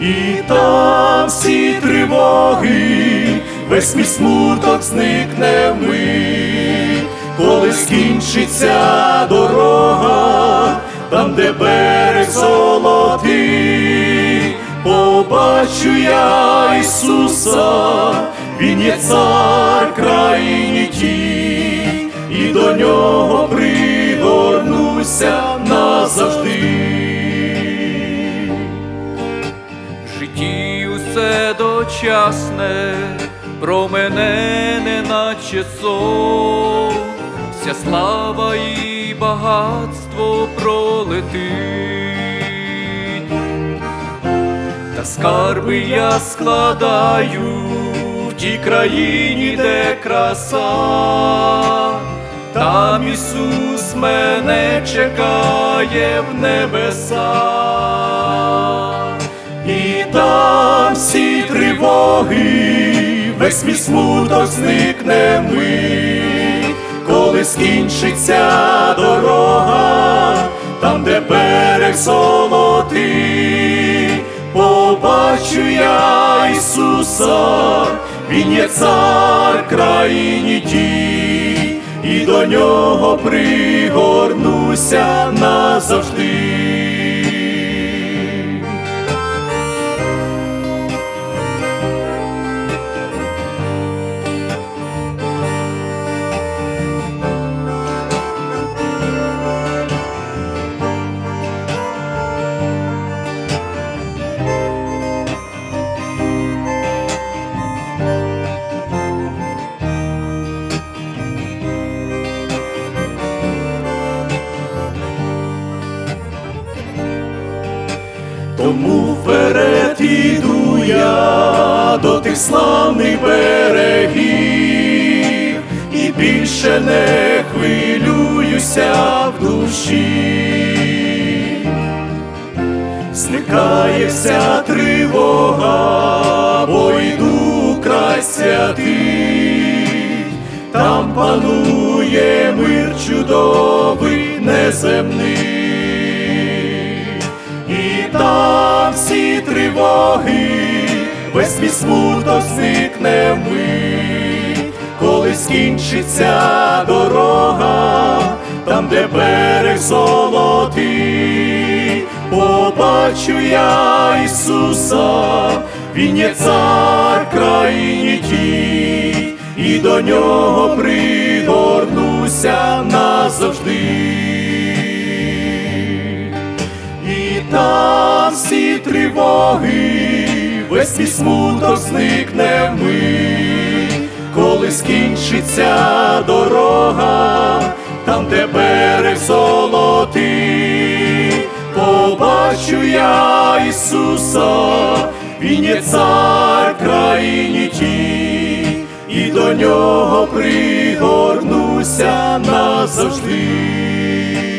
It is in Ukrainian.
І там всі тривоги, весь мій смуток зникне вмить, коли скінчиться дорога, там, де берег золотий, побачу я Ісуса, Він є цар країні тій, і до нього пригорнуся назавжди. Усе дочасне, про мене не наче сон, вся слава і багатство пролетить, та скарби я складаю в тій країні, де краса, там Ісус мене чекає в небесах. І там всі тривоги, весь мій смуток зникне мить, коли скінчиться дорога, там, де берег золотий, побачу я Ісуса, Він є цар країні тій, і до нього пригорнуся назавжди. Тому вперед іду я до тих славних берегів, і більше не хвилююся в душі, зникає вся тривога, бо йду край святий, там панує мир чудовий неземний. Весь мій смуток зникне вмить, коли скінчиться дорога, там, де берег золотий, побачу я Ісуса, Він є цар країні тій, і до нього пригорнуся назавжди. І там всі тривоги, весь мій смуток зникне мить, коли скінчиться дорога, там, де берег золотий, побачу я Ісуса, Він є цар країні тій, і до нього пригорнуся назавжди.